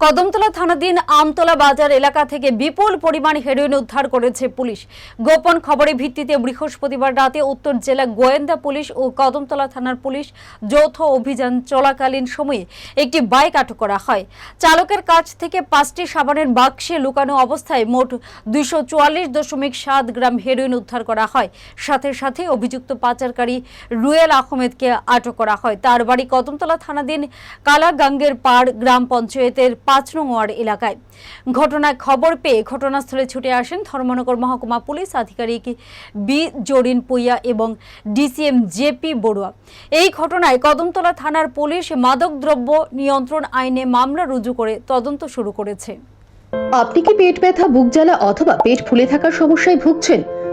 কদমতলা থানাধীন আমতলা বাজার এলাকা থেকে বিপুল পরিমাণ হেরোইন উদ্ধার করেছে পুলিশ। গোপন খবরের ভিত্তিতে বৃহস্পতিবার রাতে উত্তর জেলা গোয়েন্দা পুলিশ ও কদমতলা থানার পুলিশ যৌথ অভিযান চলাকালীন সময়ে একটি বাইক আটক করা হয়। চালকের কাছ থেকে পাঁচটি সাবানের বাক্সে লুকানো অবস্থায় মোট দুইশো চুয়াল্লিশ দশমিক সাত গ্রাম হেরোইন উদ্ধার করা হয়। সাথে সাথে অভিযুক্ত পাচারকারী রুয়েল আহমেদকে আটক করা হয়। তার বাড়ি কদমতলা থানাধীন কালাগাঙ্গের পাড় গ্রাম পঞ্চায়েতের পাঁচ এলাকায়। ঘটনায় খবর পেয়ে ঘটনাস্থলে ছুটে আসেন ধর্মনগর মহকুমা পুলিশ আধিকারিক বি জরিন পুইয়া এবং ডিসিএম জেপি বড়ুয়া। এই ঘটনায় কদমতলা থানার পুলিশ মাদকদ্রব্য নিয়ন্ত্রণ আইনে মামলা রুজু করে তদন্ত শুরু করেছে। আপনি কি পেট ব্যথা, বুক জ্বালা অথবা পেট ফুলে থাকার সমস্যায় ভুগছেন?